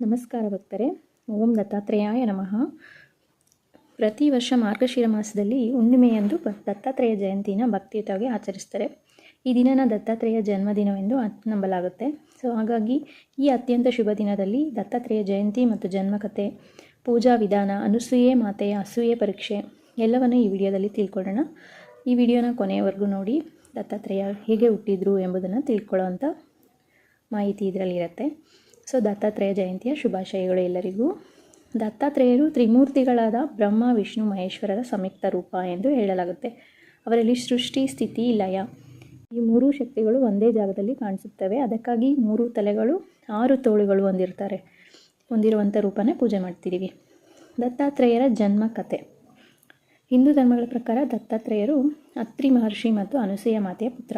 ನಮಸ್ಕಾರ ಭಕ್ತರೆ. ಓಂ ದತ್ತಾತ್ರೇಯಾಯ ನಮಃ. ಪ್ರತಿ ವರ್ಷ ಮಾರ್ಗಶಿರ ಮಾಸದಲ್ಲಿ ಹುಣ್ಣಿಮೆಯಂದು ದತ್ತಾತ್ರೇಯ ಜಯಂತಿನ ಭಕ್ತಿಯುತವಾಗಿ ಆಚರಿಸ್ತಾರೆ. ಈ ದಿನನ ದತ್ತಾತ್ರೇಯ ಜನ್ಮದಿನವೆಂದು ನಂಬಲಾಗುತ್ತೆ. ಸೊ, ಹಾಗಾಗಿ ಈ ಅತ್ಯಂತ ಶುಭ ದಿನದಲ್ಲಿ ದತ್ತಾತ್ರೇಯ ಜಯಂತಿ ಮತ್ತು ಜನ್ಮಕಥೆ, ಪೂಜಾ ವಿಧಾನ, ಅನುಸೂಯೆ ಮಾತೆಯ ಅಸೂಯೆ ಪರೀಕ್ಷೆ ಎಲ್ಲವನ್ನು ಈ ವಿಡಿಯೋದಲ್ಲಿ ತಿಳ್ಕೊಳ್ಳೋಣ. ಈ ವಿಡಿಯೋನ ಕೊನೆಯವರೆಗೂ ನೋಡಿ, ದತ್ತಾತ್ರೇಯ ಹೇಗೆ ಹುಟ್ಟಿದ್ರು ಎಂಬುದನ್ನು ತಿಳ್ಕೊಳ್ಳೋವಂಥ ಮಾಹಿತಿ ಇದರಲ್ಲಿರುತ್ತೆ ಸೊ ದತ್ತಾತ್ರೇಯ ಜಯಂತಿಯ ಶುಭಾಶಯಗಳು ಎಲ್ಲರಿಗೂ. ದತ್ತಾತ್ರೇಯರು ತ್ರಿಮೂರ್ತಿಗಳಾದ ಬ್ರಹ್ಮ, ವಿಷ್ಣು, ಮಹೇಶ್ವರರ ಸಂಯುಕ್ತ ರೂಪ ಎಂದು ಹೇಳಲಾಗುತ್ತೆ. ಅವರಲ್ಲಿ ಸೃಷ್ಟಿ, ಸ್ಥಿತಿ, ಲಯ ಈ ಮೂರೂ ಶಕ್ತಿಗಳು ಒಂದೇ ಜಾಗದಲ್ಲಿ ಕಾಣಿಸುತ್ತವೆ. ಅದಕ್ಕಾಗಿ ಮೂರು ತಲೆಗಳು, ಆರು ತೋಳುಗಳು ಹೊಂದಿರ್ತಾರೆ. ಹೊಂದಿರುವಂಥ ರೂಪನೇ ಪೂಜೆ ಮಾಡ್ತಿದ್ದೀವಿ ದತ್ತಾತ್ರೇಯರ ಜನ್ಮ ಕಥೆ ಹಿಂದೂ ಧರ್ಮಗಳ ಪ್ರಕಾರ ದತ್ತಾತ್ರೇಯರು ಅತ್ರಿ ಮಹರ್ಷಿ ಮತ್ತು ಅನುಸೂಯ ಮಾತೆಯ ಪುತ್ರ.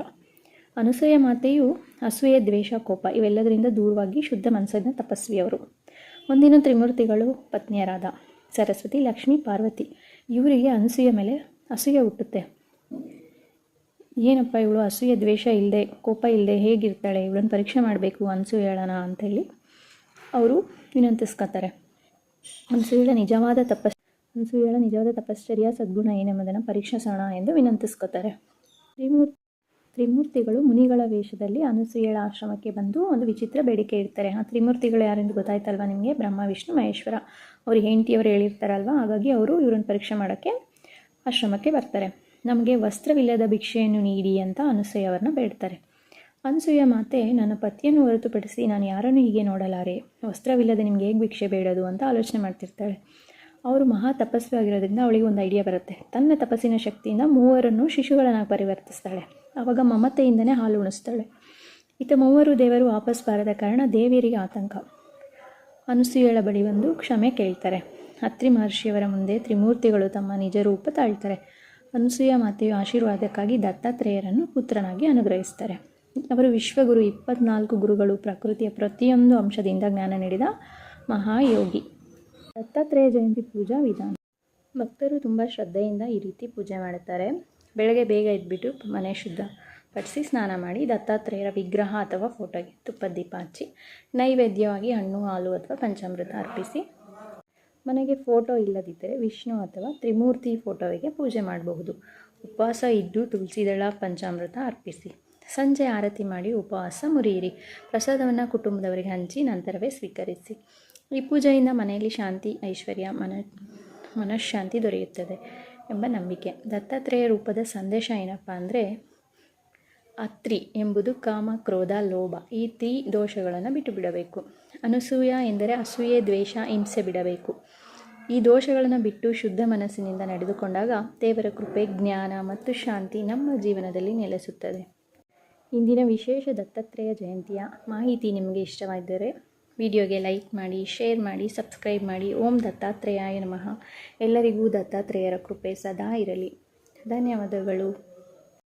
ಅನುಸೂಯ ಮಾತೆಯು ಅಸೂಯ, ದ್ವೇಷ, ಕೋಪ ಇವೆಲ್ಲದರಿಂದ ದೂರವಾಗಿ ಶುದ್ಧ ಮನಸ್ಸಿನ ತಪಸ್ವಿಯವರು. ಮುಂದಿನ ತ್ರಿಮೂರ್ತಿಗಳು ಪತ್ನಿಯರಾದ ಸರಸ್ವತಿ, ಲಕ್ಷ್ಮಿ, ಪಾರ್ವತಿ. ಇವರಿಗೆ ಅನಸೂಯ ಮೇಲೆ ಅಸೂಯೆ ಹುಟ್ಟುತ್ತೆ. ಏನಪ್ಪ ಇವಳು ಅಸೂಯೆ, ದ್ವೇಷ ಇಲ್ಲದೆ ಕೋಪ ಇಲ್ಲದೆ ಹೇಗಿರ್ತಾಳೆ, ಇವಳನ್ನು ಪರೀಕ್ಷೆ ಮಾಡಬೇಕು, ಅನಸೂಯ ಹೇಳೋಣ ಅಂಥೇಳಿ ಅವರು ವಿನಂತಿಸ್ಕೊತಾರೆ. ಅನಸೂಯಳ ನಿಜವಾದ ತಪಸ್, ಅನಸೂಯಳ ನಿಜವಾದ ತಪಶ್ಚರ್ಯ, ಸದ್ಗುಣ, ಏನೆಂಬುದನ್ನು ಪರೀಕ್ಷಿಸೋಣ ಎಂದು ವಿನಂತಿಸ್ಕೊತಾರೆ. ತ್ರಿಮೂರ್ ತ್ರಿಮೂರ್ತಿಗಳು ಮುನಿಗಳ ವೇಷದಲ್ಲಿ ಅನಸೂಯಳ ಆಶ್ರಮಕ್ಕೆ ಬಂದು ಒಂದು ವಿಚಿತ್ರ ಬೇಡಿಕೆ ಇಡ್ತಾರೆ. ಆ ತ್ರಿಮೂರ್ತಿಗಳು ಯಾರೆಂದು ಗೊತ್ತಾಯ್ತಲ್ವ ನಿಮಗೆ? ಬ್ರಹ್ಮ, ವಿಷ್ಣು, ಮಹೇಶ್ವರ. ಅವರು ಹೆಂಡತಿಯವರು ಹೇಳಿರ್ತಾರಲ್ವ? ಹಾಗಾಗಿ ಅವರು ಇವ್ರನ್ನ ಪರೀಕ್ಷೆ ಮಾಡೋಕ್ಕೆ ಆಶ್ರಮಕ್ಕೆ ಬರ್ತಾರೆ. ನಮಗೆ ವಸ್ತ್ರವಿಲ್ಲದ ಭಿಕ್ಷೆಯನ್ನು ನೀಡಿ ಅಂತ ಅನಸೂಯ ಅವ್ರನ್ನ ಬೇಡ್ತಾರೆ. ಅನಸೂಯ ಮಾತೆ, ನನ್ನ ಪತಿಯನ್ನು ಹೊರತುಪಡಿಸಿ ನಾನು ಯಾರನ್ನು ಹೀಗೆ ನೋಡಲಾರೆ? ವಸ್ತ್ರವಿಲ್ಲದೆ ನಿಮ್ಗೆ ಹೇಗೆ ಭಿಕ್ಷೆ ಬೇಡೋದು ಅಂತ ಆಲೋಚನೆ ಮಾಡ್ತಿರ್ತಾಳೆ. ಅವರು ಮಹಾ ತಪಸ್ವಿ ಆಗಿರೋದ್ರಿಂದ ಅವಳಿಗೆ ಒಂದು ಐಡಿಯಾ ಬರುತ್ತೆ. ತನ್ನ ತಪಸ್ಸಿನ ಶಕ್ತಿಯಿಂದ ಮೂವರನ್ನು ಶಿಶುಗಳನ್ನಾಗಿ ಪರಿವರ್ತಿಸ್ತಾಳೆ. ಆವಾಗ ಮಮತೆಯಿಂದನೇ ಹಾಲು ಉಣಿಸ್ತಾಳೆ. ಈತ ಮೂವರು ದೇವರು ವಾಪಸ್ ಬಾರದ ಕಾರಣ ದೇವಿಯರಿಗೆ ಆತಂಕ. ಅನಸೂಯಳ ಬಳಿ ಬಂದು ಕ್ಷಮೆ ಕೇಳ್ತಾರೆ. ಅತ್ರಿ ಮಹರ್ಷಿಯವರ ಮುಂದೆ ತ್ರಿಮೂರ್ತಿಗಳು ತಮ್ಮ ನಿಜ ರೂಪ ತಾಳ್ತಾರೆ. ಅನಸೂಯ ಮಾತೆಯು ಆಶೀರ್ವಾದಕ್ಕಾಗಿ ದತ್ತಾತ್ರೇಯರನ್ನು ಪುತ್ರನಾಗಿ ಅನುಗ್ರಹಿಸ್ತಾರೆ. ಅವರು ವಿಶ್ವಗುರು ಇಪ್ಪತ್ನಾಲ್ಕು ಗುರುಗಳು ಪ್ರಕೃತಿಯ ಪ್ರತಿಯೊಂದು ಅಂಶದಿಂದ ಜ್ಞಾನ ನೀಡಿದ ಮಹಾಯೋಗಿ. ದತ್ತಾತ್ರೇಯ ಜಯಂತಿ ಪೂಜಾ ವಿಧಾನ. ಭಕ್ತರು ತುಂಬ ಶ್ರದ್ಧೆಯಿಂದ ಈ ರೀತಿ ಪೂಜೆ ಮಾಡುತ್ತಾರೆ. ಬೆಳಗ್ಗೆ ಬೇಗ ಎದ್ಬಿಟ್ಟು ಮನೆ ಶುದ್ಧ ಪಡಿಸಿ ಸ್ನಾನ ಮಾಡಿ ದತ್ತಾತ್ರೇಯರ ವಿಗ್ರಹ ಅಥವಾ ಫೋಟೋಗೆ ತುಪ್ಪದ ದೀಪ ಹಚ್ಚಿ ನೈವೇದ್ಯವಾಗಿ ಹಣ್ಣು, ಹಾಲು ಅಥವಾ ಪಂಚಾಮೃತ ಅರ್ಪಿಸಿ ಮನೆಗೆ ಫೋಟೋ ಇಲ್ಲದಿದ್ದರೆ ವಿಷ್ಣು ಅಥವಾ ತ್ರಿಮೂರ್ತಿ ಫೋಟೋವಿಗೆ ಪೂಜೆ ಮಾಡಬಹುದು. ಉಪವಾಸ ಇದ್ದು ತುಳಸಿ ದಳ, ಪಂಚಾಮೃತ ಅರ್ಪಿಸಿ. ಸಂಜೆ ಆರತಿ ಮಾಡಿ ಉಪವಾಸ ಮುರಿಯಿರಿ. ಪ್ರಸಾದವನ್ನು ಕುಟುಂಬದವರಿಗೆ ಹಂಚಿ ನಂತರವೇ ಸ್ವೀಕರಿಸಿ. ಈ ಪೂಜೆಯಿಂದ ಮನೆಯಲ್ಲಿ ಶಾಂತಿ, ಐಶ್ವರ್ಯ, ಮನ ಮನಃಶಾಂತಿ ದೊರೆಯುತ್ತದೆ. ಎಂಬ ನಂಬಿಕೆ. ದತ್ತಾತ್ರೇಯ ರೂಪದ ಸಂದೇಶ ಏನಪ್ಪ ಅಂದರೆ, ಅತ್ರಿ ಎಂಬುದು ಕಾಮ, ಕ್ರೋಧ, ಲೋಭ. ಈ ತ್ರಿ ದೋಷಗಳನ್ನು ಬಿಟ್ಟು ಬಿಡಬೇಕು. ಅನಸೂಯ ಎಂದರೆ ಅಸೂಯೆ, ದ್ವೇಷ, ಹಿಂಸೆ ಬಿಡಬೇಕು. ಈ ದೋಷಗಳನ್ನು ಬಿಟ್ಟು ಶುದ್ಧ ಮನಸ್ಸಿನಿಂದ ನಡೆದುಕೊಂಡಾಗ ದೇವರ ಕೃಪೆ, ಜ್ಞಾನ ಮತ್ತು ಶಾಂತಿ ನಮ್ಮ ಜೀವನದಲ್ಲಿ ನೆಲೆಸುತ್ತದೆ. ಇಂದಿನ ವಿಶೇಷ ದತ್ತಾತ್ರೇಯ ಜಯಂತಿಯ ಮಾಹಿತಿ ನಿಮಗೆ ಇಷ್ಟವಾಗಿದ್ದರೆ ವಿಡಿಯೋಗೆ ಲೈಕ್ ಮಾಡಿ, ಶೇರ್ ಮಾಡಿ, ಸಬ್ಸ್ಕ್ರೈಬ್ ಮಾಡಿ. ಓಂ ದತ್ತಾತ್ರೇಯಾಯ ನಮಃ. ಎಲ್ಲರಿಗೂ ದತ್ತಾತ್ರೇಯರ ಕೃಪೆ ಸದಾ ಇರಲಿ. ಧನ್ಯವಾದಗಳು.